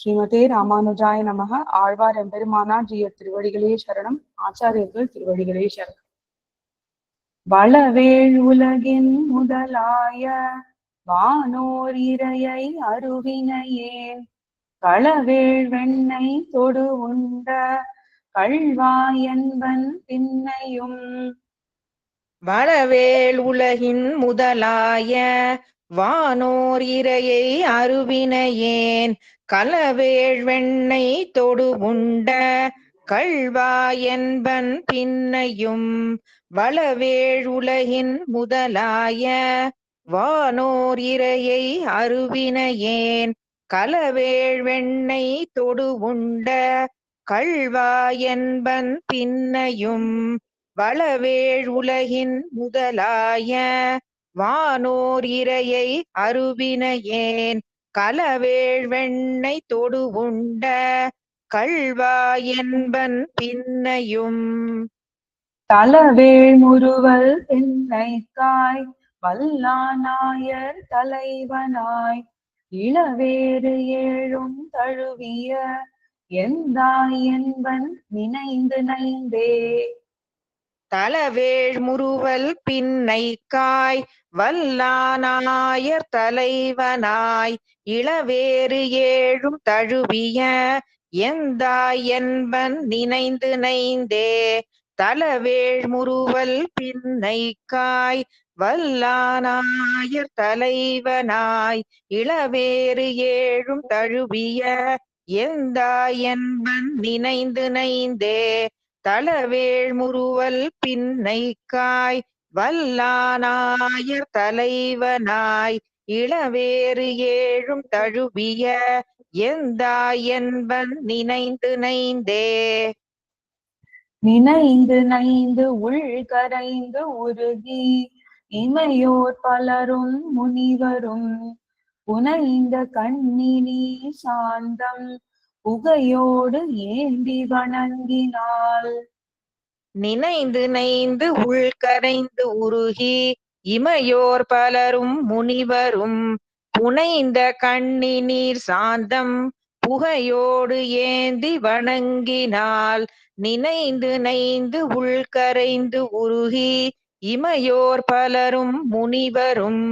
ஸ்ரீமதே ராமானுஜாய நமக. ஆழ்வார் எம்பெருமானார் ஜிய திருவடிகளே சரணம். ஆச்சாரியர்கள் திருவடிகளே சரணம். வளவேள் உலகின் முதலாய வானோர் இரையை அருவினையே களவேள் வெண்ணை தொடு உண்ட கள்வாயன்பன் பின்னையும் வளவேள் உலகின் முதலாய வானோர் இரையை அருவினையேன் கலவேள் தொடு உண்ட கள்வா என்பன் பின்னையும் வளவேழுலகின் முதலாய வானோர் இரையை அருவினையேன் கலவேள் தொடு உண்ட கள்வா என்பன் பின்னையும் வளவேழுலகின் முதலாய வானோர் இரையை அருவினையேன் கலவேழ்வெண்ணை தொடு உண்ட கல்வா என்பன் பின்னையும். தலவேள் முருவல் என்னை காய் வல்லாநாயர் தலைவனாய். இளவேறு ஏழும் தழுவிய எந்தாய் என்பன் நினைந்து நைந்தே. தலவேள் பின்னை காய் வல்லானாயர் தலைவனாய் இளவேறு ஏழும் தழுவிய எந்தாய் என்பன் நினைந்து நைந்தே. தலவேள் பின்னை காய் வல்லானாயர் தலைவனாய் இளவேறு ஏழும் தழுவிய எந்தாய் என்பன் நினைந்து நைந்தே. தலவேள் முறுவல் பின்னைக்காய் வல்லானாயர் தலைவனாய் இளவேறு ஏழும் தழுவிய எந்தாய் என்பன் நினைந்து நைந்தே. நினைந்து நைந்து உள்கரைந்து உருகி இமையோர் பலரும் முனிவரும் புனைந்த கண்ணினி சாந்தம் புகையோடு ஏந்தி வணங்கினாள். நினைந்து நைந்து உள்கரைந்து உருகி இமையோர் பலரும் முனிவரும் புனைந்த கண்ணி நீர் சாந்தம் புகையோடு ஏந்தி வணங்கினாள். நினைந்து நைந்து உள்கரைந்து உருகி இமையோர் பலரும் முனிவரும்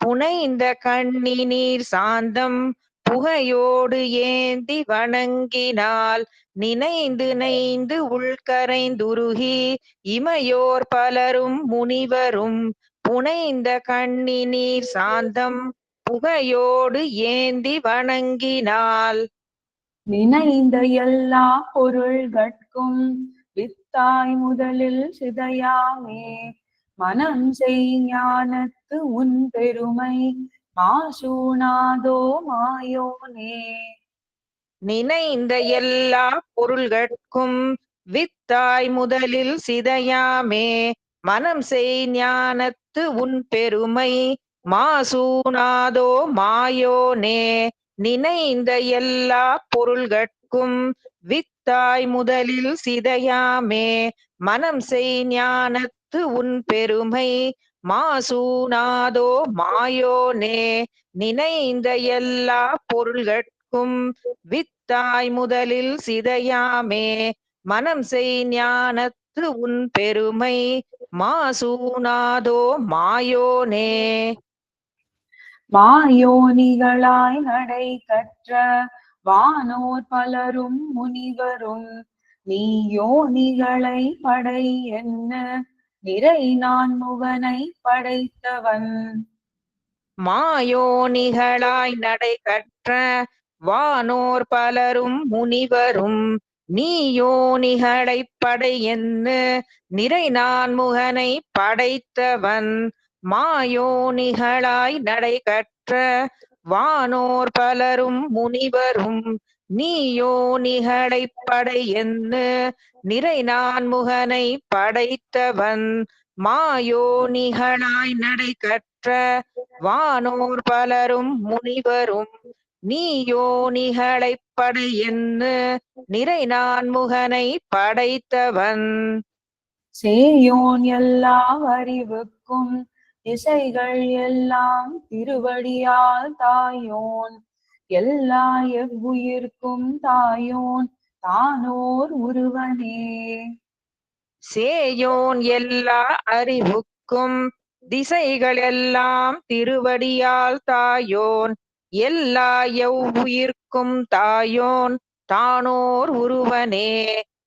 புனைந்த கண்ணி நீர் சாந்தம் புகையோடு ஏந்தி வணங்கினால் நினைந்து நைந்து உள்கரைந்துருகி இமையோர் பலரும் முனிவரும் புனைந்த கண்ணி நீர் சாந்தம் புகையோடு ஏந்தி வணங்கினால். நினைந்த எல்லா பொருள்கட்கும் வித்தாய் முதலில் சிதையாமே. மனம் செய் ஞானத்து உன் பெருமை. மாசூனாதோ மாயோனே. நினைந்த எல்லா பொருள்கட்கும் வித்தாய் முதலில் சிதையாமே. மனம் செய் ஞானத்து உன் பெருமை. மாசூனாதோ மாயோனே. நினைந்த எல்லா பொருள்கட்கும் வித்தாய் முதலில் சிதையாமே. மனம் செய் ஞானத்து உன் பெருமை. மாசூனாதோ மாயோனே நினைந்த எல்லா பொருள்கட்கும் வித்தாய் முதலில் சிதையாமே. மனம் செய் ஞானத்து உன் பெருமை மாசூனாதோ மாயோனே. மாயோனிகளாய் நடை கற்ற வானோர் பலரும் முனிவரும் நீ யோனிகளை படை என்ன? நிறை நான் முகனை படைத்தவன். மாயோனிகளாய் நடை கற்ற வானோர் பலரும் முனிவரும். நீயோ நிகழை படை என்று நிறை நான் முகனை படைத்தவன். மாயோனிகளாய் நடை கற்ற வானோர் பலரும் முனிவரும். நீ யோனிகளை படை என்று நிறை நான் முகனை படைத்தவன் மாயோனிகளாய் நடை கற்ற வானோர் பலரும் முனிவரும். நீ யோனிகளை படை என்று நிறை நான் முகனை படைத்தவன். சேயோன் எல்லா அறிவுக்கும் திசைகள் எல்லாம் திருவடியால் தாயோன். எல்லா எவ்வுயிர்க்கும் தாயோன் தானோர் உருவனே சேயோன் எல்லா அறிவுக்கும் திசைகள் எல்லாம் திருவடியால் தாயோன். எல்லா எவ்வுயிர்க்கும் தாயோன் தானோர் உருவனே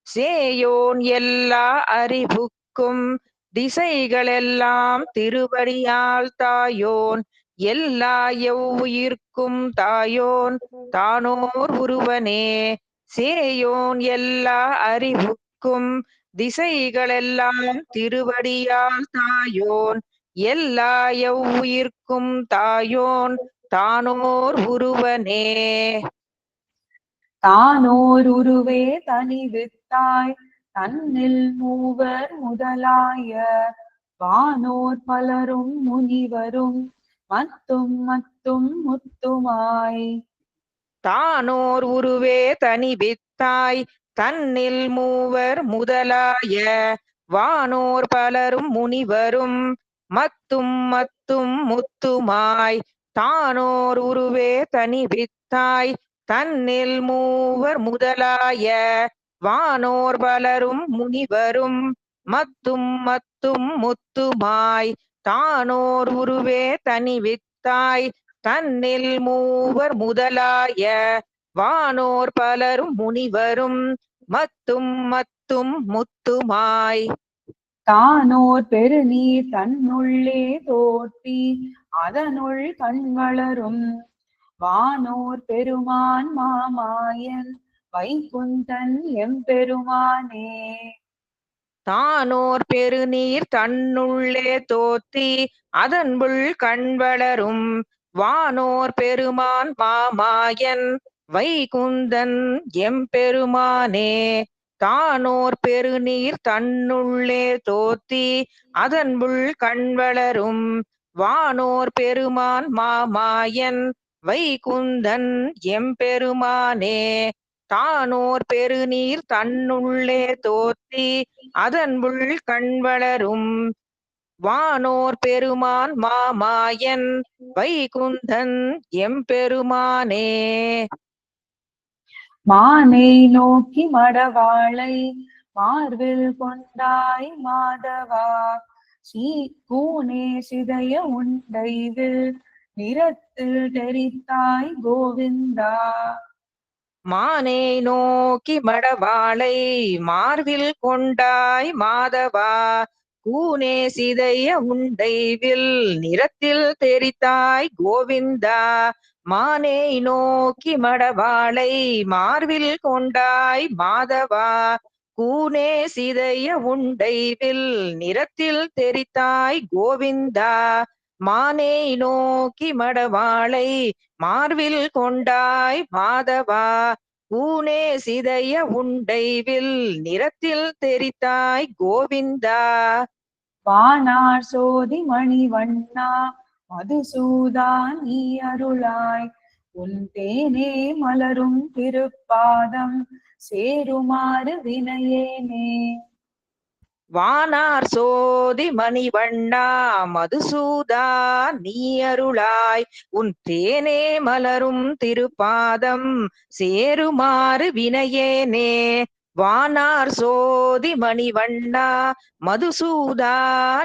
சேயோன் எல்லா அறிவுக்கும் திசைகள் எல்லாம் திருவடியால் தாயோன். எல்லா எவ்வுயிர்க்கும் தாயோன் தானோர் உருவனே. சேயோன் எல்லா அறிவுக்கும் திசைகளெல்லாம் திருவடியால் தாயோன். எல்லா எவ்வுயிர்க்கும் தாயோன் தானோர் உருவனே. தானோர் உருவே தனிவித்தாய் தன்னில் மூவர் முதலாய. வானோர் பலரும் முனிவரும் மத்தும் மத்தும் முத்துமாய். தானோர் உருவே தனி வித்தாய் தன்னில் மூவர் முதலாய. வானோர் பலரும் முனிவரும் மத்தும் மத்தும் முத்துமாய். தானோர் உருவே தனி வித்தாய் தன்னில் மூவர் முதலாய. வானோர் பலரும் முனிவரும் மத்தும் மத்தும் முத்துமாய். தானோர் உருவே தனி வித்தாய் தன்னில் மூவர் முதலாய வானோர் பலரும் முனிவரும் மத்தும் மத்தும் முத்துமாய். தானோர் பெருநீர் தன்னுள்ளே தோற்றி அதனுள் கண் வளரும் வானோர் பெருமான் மாமாயன் வைகுந்தன் எம்பெருமானே. தானோர் பெருநீர் தன்னுள்ளே தோத்தி அதன்புள் கண் வளரும் வானோர் பெருமான் மாமாயன் வைகுந்தன் எம்பெருமானே. தானோர் பெருநீர் தன்னுள்ளே தோத்தி அதன்புள் கண் வளரும் வானோர் பெருமான் மாமாயன் வைகுந்தன் எம்பெருமானே. தானோர் பெருநீர் தன்னுள்ளே தோத்தி அதன்புள் கண் வளரும். வானோர் பெருமான் மாமாயன் வைகுந்தன் எம்பெருமானே. மானை நோக்கி மடவாளை மார்பில் கொண்டாய் மாதவா. சீ கூனே சிதைய உண்டைவில் நிறத்தில் தெரித்தாய் கோவிந்தா. மானே நோக்கி மடவாளை மார்பில் கொண்டாய் மாதவா. கூனே சிதைய உண்டைவில் நிறத்தில் தெரித்தாய் கோவிந்தா. மானே நோக்கி மடவாளை மார்பில் கொண்டாய் மாதவா. கூனே சிதைய உண்டைவில் நிறத்தில் தெரித்தாய் கோவிந்தா. மானே நோக்கி மடவாளை மார்வில் கொண்டாய் மாதவா ஊனே சிதைய உண்டைவில் நிறத்தில் தெரித்தாய் கோவிந்தா. வானார் சோதி மணிவண்ணா மதுசூதா நீ அருளாய். உன் தேனே மலரும் திருப்பாதம் சேருமாறு வினையேனே. வானார் சோதி மணிவண்ணா மதுசூதா நீ அருளாய். உன் தேனே மலரும் திருப்பாதம் சேருமாறு வினையேனே. வானார் சோதி மணிவண்ணா மதுசூதா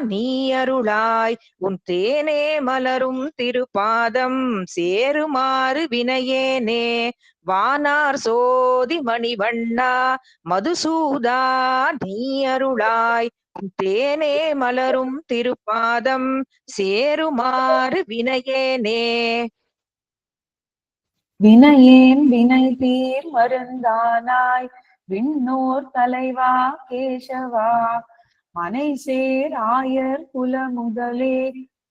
நீ அருளாய். உன் தேனே மலரும் திருப்பாதம் சேருமாறு வினையேனே. வானார் சோதி மணிவண்ணா மதுசூதா நீ அருளாய். உன் தேனே மலரும் திருப்பாதம் சேருமாறு வினையேனே. வினையேன் வினை தீர் மருந்தானாய். விண்ணோர் தலைவா கேசவா? மனை சேர் ஆயர் குல முதலே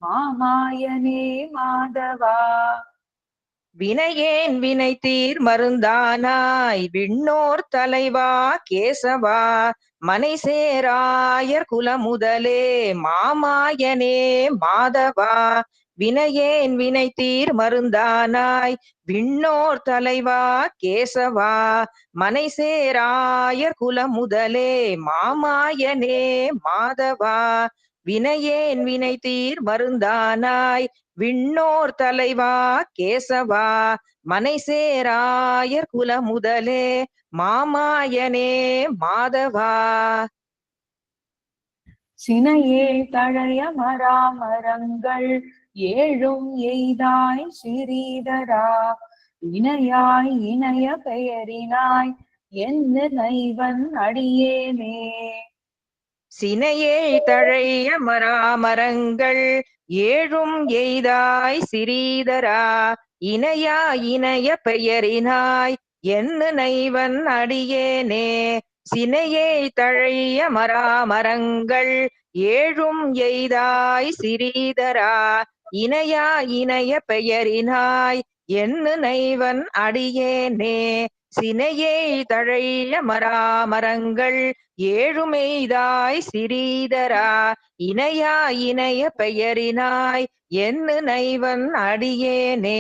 மாமாயனே மாதவா? வினையேன் வினை தீர் மருந்தானாய் விண்ணோர் தலைவா கேசவா? மனை சேராயர் குலமுதலே மாமாயனே மாதவா வினையேன் வினை தீர் மருந்தானாய் விண்ணோர் தலைவா கேசவா மனை சேராயர் குலமுதலே மாமாயனே மாதவா வினையேன் வினை தீர் மருந்தானாய் விண்ணோர் தலைவா கேசவா மனை சேராயர் குலமுதலே மாமாயனே மாதவா. சினையே தழைய மராமரங்கள் ஏழும் எய்தாய் ஸ்ரீதரா இணையாய் இணைய பெயரினாய் என்ன நைவன் அடியேனே. சினையே தழைய மராமரங்கள் ஏழும் எய்தாய் சிறீதரா. இணையா இணைய பெயரினாய் என்ன நைவன் அடியேனே? சினையே தழைய மராமரங்கள் ஏழும் எய்தாய் சிறீதரா? இணையா இணைய பெயரினாய் என்ன நைவன் அடியேனே? சினையே தழைய மராமரங்கள் ஏழுமெய்தாய் சிறீதரா? இணையா இணைய பெயரினாய் என்ன நைவன் அடியேனே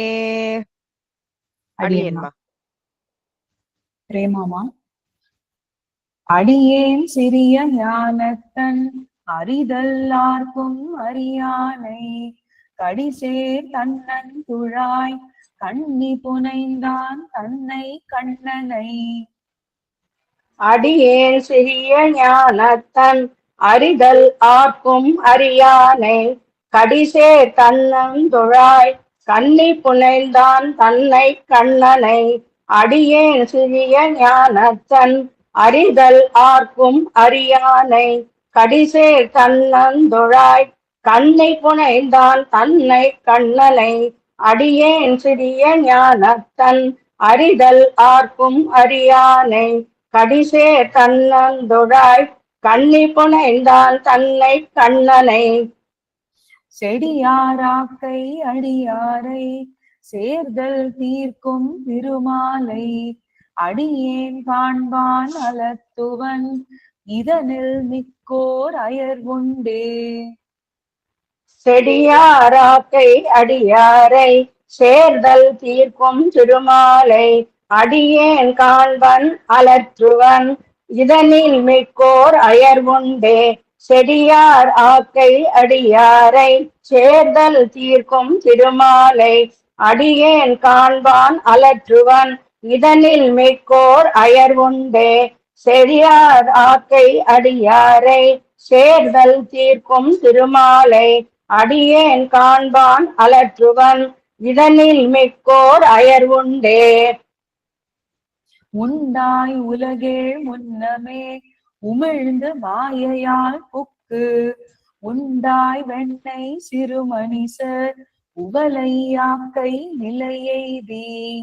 அடியேன்மா. பிரேமாமா? அடியேன் சிறிய ஞானத்தன் அறிதல்லார்க்கும் அறியானை கடிசேர் தன்னன் துழாய் கண்ணி புனைந்தான் தன்னை கண்ணனை. அடியேன் சிறிய ஞானத்தன் அறிதல் ஆக்கும் அறியானை கடிசே தன்னந்துழாய் கண்ணி புனைந்தான் தன்னை கண்ணனை. அடியேன் சிறிய ஞானத்தன் அறிதல் ஆர்க்கும் அறியானை. கடிசே தன்னந்துழாய் கண்ணை புனைந்தான் தன்னை கண்ணனை. அடியேன் சிறிய ஞானத்தன் அறிதல் ஆர்க்கும் அறியானை. கடிசே தன்னந்தொழாய் கண்ணி புனைந்தான் தன்னை கண்ணனை. செடியாராக்கை அடியாரை சேர்தல் தீர்க்கும் திருமாலை அடியேன் காண்பான் அலத்துவன் இதனில் மிக்கோர் அயர்வுண்டே செடியாராக்கை அடியாரை சேர்தல் தீர்க்கும் திருமாலை அடியேன் காண்பன் அலற்றுவன் இதனில் மிக்கோர் அயர்வுண்டே செடியார் ஆக்கை அடியாரை சேர்தல் தீர்க்கும் திருமாலை அடியேன் காண்பான் அலற்றுவன். இதனில் மிக்கோர் அயர்வுண்டே. செடியார் ஆக்கை அடியாரை. சேர்தல் தீர்க்கும் திருமாலை. அடியேன் காண்பான் அலற்றுவன். இதனில் மிக்கோர் அயர்வுண்டே. உண்டாய் உலகே முன்னமே. உமிழ்ந்து மாயையால் புக்கு. உண்டாய் வெண்ணை சிறுமணிசர். உவலையாக்கை நிலையெய்தி?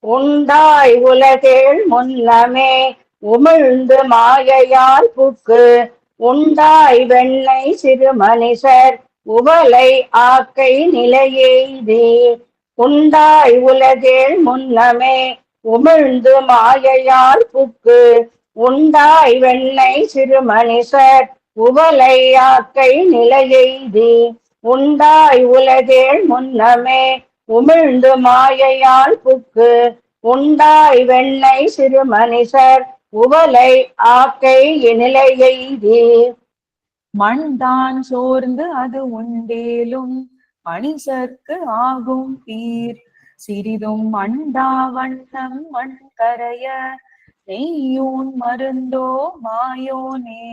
உண்டாய் உலகேள் முன்னமே உமிழ்ந்து மாயையால் புக்கு. உண்டாய் வெண்ணை சிறு மனுஷர் உவலை ஆக்கை நிலையெய்தி. உண்டாய் உலகேள் முன்னமே உமிழ்ந்து மாயையால் புக்கு. உண்டாய் வெண்ணை சிறு மனுஷர் உவலை ஆக்கை நிலையெய்தி. உண்டாய் உலகேள் முன்னமே உமிழ்ந்து மாயையால் புக்கு. உண்டாய் வெண்ணை சிறு மனிதர் உவலை ஆக்கை நிலையெய்தி மண்தான் சோர்ந்து அது உண்டேலும் மணிசர்க்கு ஆகும் தீர். சிறிதும் மண்டா வண்ணம் மண் கரைய நெய்யூன் மருந்தோ மாயோனே.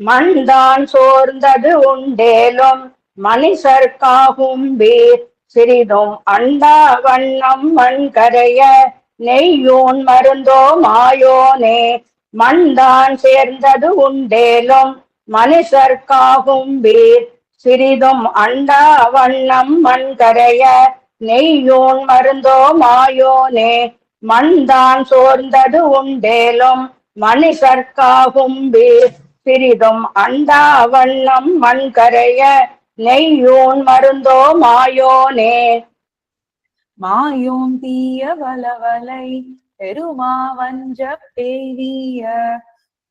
மண்தான் சோர்ந்தது உண்டேலும் மனிதர்க்காகும் வீர். சிறிதும் அண்டா வண்ணம் மண் கரைய நெய்யோன் மருந்தோ மாயோனே. மண்தான் சேர்ந்தது உண்டேலும் மனுஷர்க்காகும் வீர். சிறிதும் அண்டா வண்ணம் மண் கரைய நெய்யோன் மருந்தோ மாயோனே. மண்தான் சோர்ந்தது உண்டேலும் மனுஷர்க்காகும் வீர். சிறிதும் அண்டா வண்ணம் மண் கரைய நெய்யூன் மருந்தோ மாயோனே. மாயோம் தீய வலவலை பெருமா வஞ்ச பேவிய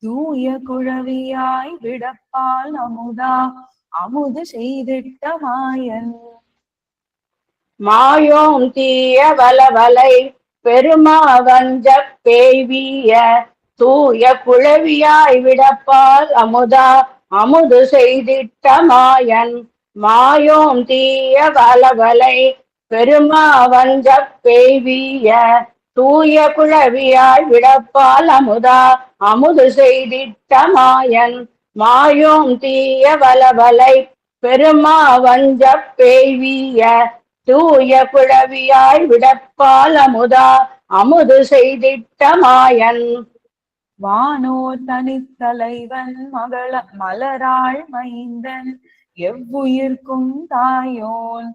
தூய குழவியாய் விடப்பால் அமுதா அமுது செய்திட்ட மாயன். மாயோம் தீய வலவலை பெருமா வஞ்ச பேய்விய தூய குழவியாய் விடப்பால் அமுதா அமுது செய்திட்ட மாயன். மாயோம் தீய வலவலை பெருமாவஞ்ச பெய்விய. தூய குழவியாய் விடப்பால் அமுதா அமுது செய்திட்ட மாயன். மாயோம் தீய வலவலை பெருமாவஞ்ச பெய்விய. தூய குழவியாய் விடப்பால் அமுதா அமுது செய்திட்ட மாயன். வானோர் தனித்தலைவன் மகள மலராள் மைந்தன். எவ்வுயிர்க்கும் தாயோன்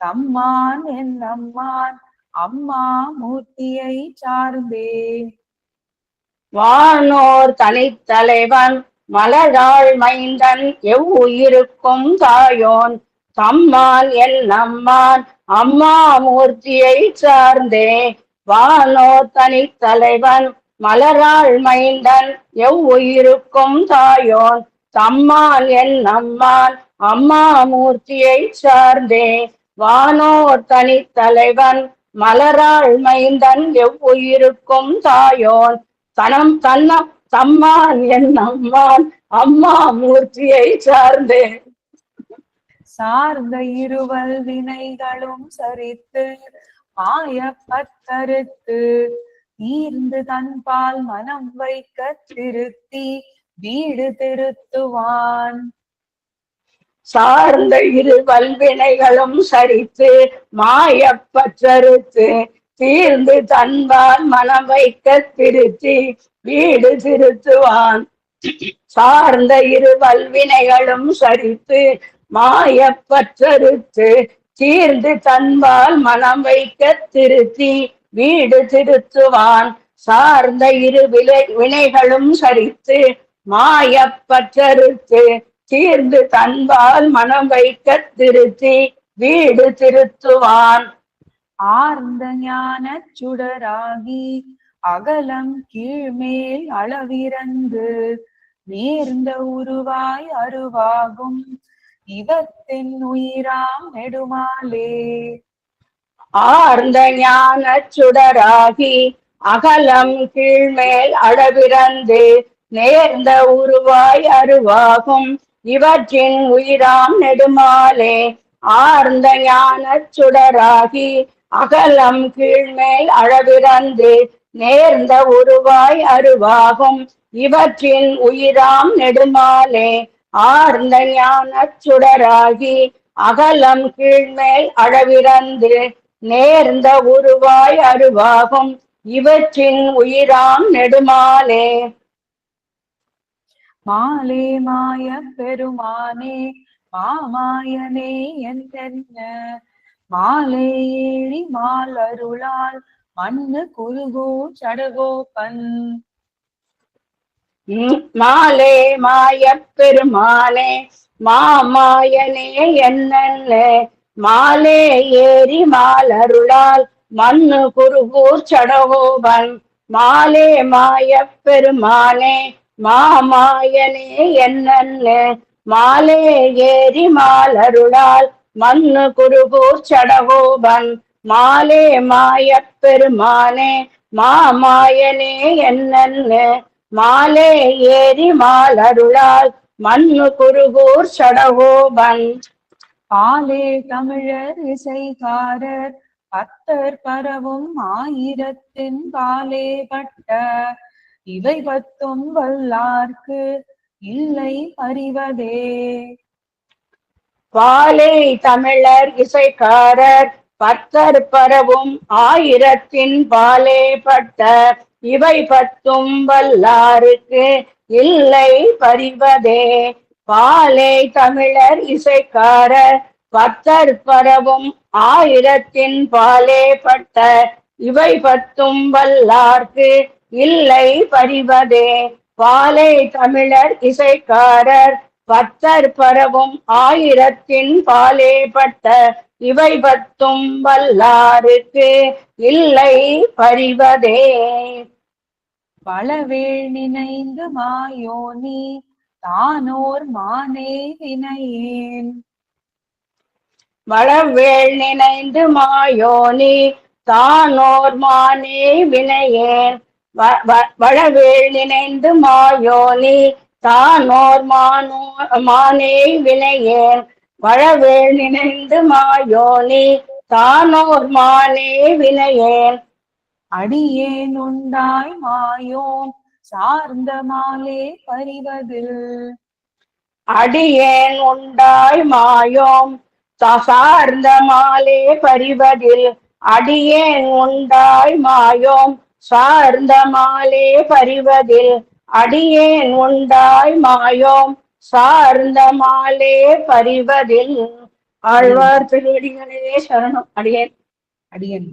தம்மான் என் அம்மான் அம்மா மூர்த்தியை சார்ந்தே. வானோர் தனித்தலைவன் மலராள் மைந்தன் எவ்வுயிருக்கும் தாயோன் தம்மான் என் அம்மான் அம்மா மூர்த்தியை சார்ந்தே. வானோர் தனித்தலைவன் மலராள் மைந்தன் எவ் உயிருக்கும் தாயோன்? தம்மான் என் அம்மான் அம்மா மூர்த்தியை சார்ந்தே. வானோர் தனித்தலைவன் மலராள் மைந்தன் எவ் உயிருக்கும் தாயோன்? தனம் தன்ன தம்மான் என் அம்மான் அம்மா மூர்த்தியை சார்ந்தே. சார்ந்த இருவல் வினைகளும் சரித்து மாயப்பத்தறுத்து தீர்ந்து தன்பால் மனம் வைக்க திருத்தி வீடு திருத்துவான். சார்ந்த இரு வல்வினைகளும் சரித்து மாயப்பற்றறுத்து தீர்ந்து தன்பால் மனம் வைக்க திருத்தி வீடு திருத்துவான். சார்ந்த இரு வல்வினைகளும் சரித்து மாயப்பற்றறுத்து தீர்ந்து தன்பால் மனம் வைக்க திருத்தி வீடு திருத்துவான். சார்ந்த இரு விலை வினைகளும் சரித்து மாயப்பற்றறுத்து தீர்ந்து தன்பால் மனம் வைக்க திருத்தி வீடு திருத்துவான். ஆர்ந்த ஞான சுடராகி அகலம் கீழ்மேல் அளவிறந்து நேர்ந்த உருவாய் அருவாகும். இவத்தின் உயிராம் நெடுமாலே ஆர்ந்த ஞான சுடராகி அகலம் கீழ்மேல் அளவிறந்து நேர்ந்த உருவாய் அருவாகும். இவற்றின் உயிராம் நெடுமாலே ஆர்ந்த ஞான சுடராகி அகலம் கீழ்மேல் அளவிறந்து நேர்ந்த உருவாய் அருவாகும். இவற்றின் உயிராம் நெடுமாலே ஆர்ந்த ஞான சுடராகி அகலம் கீழ்மேல் அளவிறந்து நேர்ந்த உருவாய் அருவாகும். இவற்றின் உயிராம் நெடுமாலே. மாலே மாய பெருமானே மாமாயனே என்னென்ன மாலே ஏழி மால் அருளால் மண்ணு குருகோ சடகோபன். மாலே மாயப் பெருமானே மாமாயனே என்னென்ன மாலே ஏறி மாலருளால் மண்ணு குருகூர் சடகோபன் மாலே மாய பெருமானே மாமாயனே என்னன்னு? மாலே ஏறி மாலருளால் மண்ணு குருகூர் சடகோபன் மாலே மாய பெருமானே மாமாயனே என்னன்னு? மாலே ஏறி மாலருளால் மண்ணு குருகூர் சடகோபன் பாலே தமிழர் இசைக்காரர் பத்தர் பரவும் ஆயிரத்தின் பாலே பட்ட இவை பத்தும் வல்லார்க்கு இல்லை அறிவதே பாலே தமிழர் இசைக்காரர் பத்தர் பரவும் ஆயிரத்தின் பாலே பட்ட இவை பத்தும் வல்லாருக்கு இல்லை பறிவதே பாலை தமிழர் இசைக்காரர் பத்தர் பரவும் ஆயிரத்தின் பாலே பட்ட இவை பத்தும் வல்லார்க்கு இல்லை பறிவதே பாலை தமிழர் இசைக்காரர் பத்தர் பரவும் ஆயிரத்தின் பாலே பட்ட இவை பத்தும் வல்லாருக்கு இல்லை பறிவதே பலவேள் நினைந்து மாயோனி தானோர் மானே வினையேன். வளவேள் நினைந்து மாயோனி தானோர் மானே வினையேன். வ- வளவேள் நினைந்து மாயோனி தானோர் மானோ மானே வினையேன். வளவேள் நினைந்து மாயோனி தானோர் மானே வினையேன். அடியேன் உண்டாய் மாயோன். சார்ந்த மாலே பறிவதில் அடியேன் உண்டாய் மாயோம் சா- சார்ந்த மாலே பறிவதில் அடியேன் உண்டாய் மாயோம் சார்ந்த மாலே பறிவதில் அடியேன் உண்டாய் மாயோம் சார்ந்த மாலே பறிவதில் ஆழ்வார் திருவடிகளே சரணம். அடியேன் அடியேன்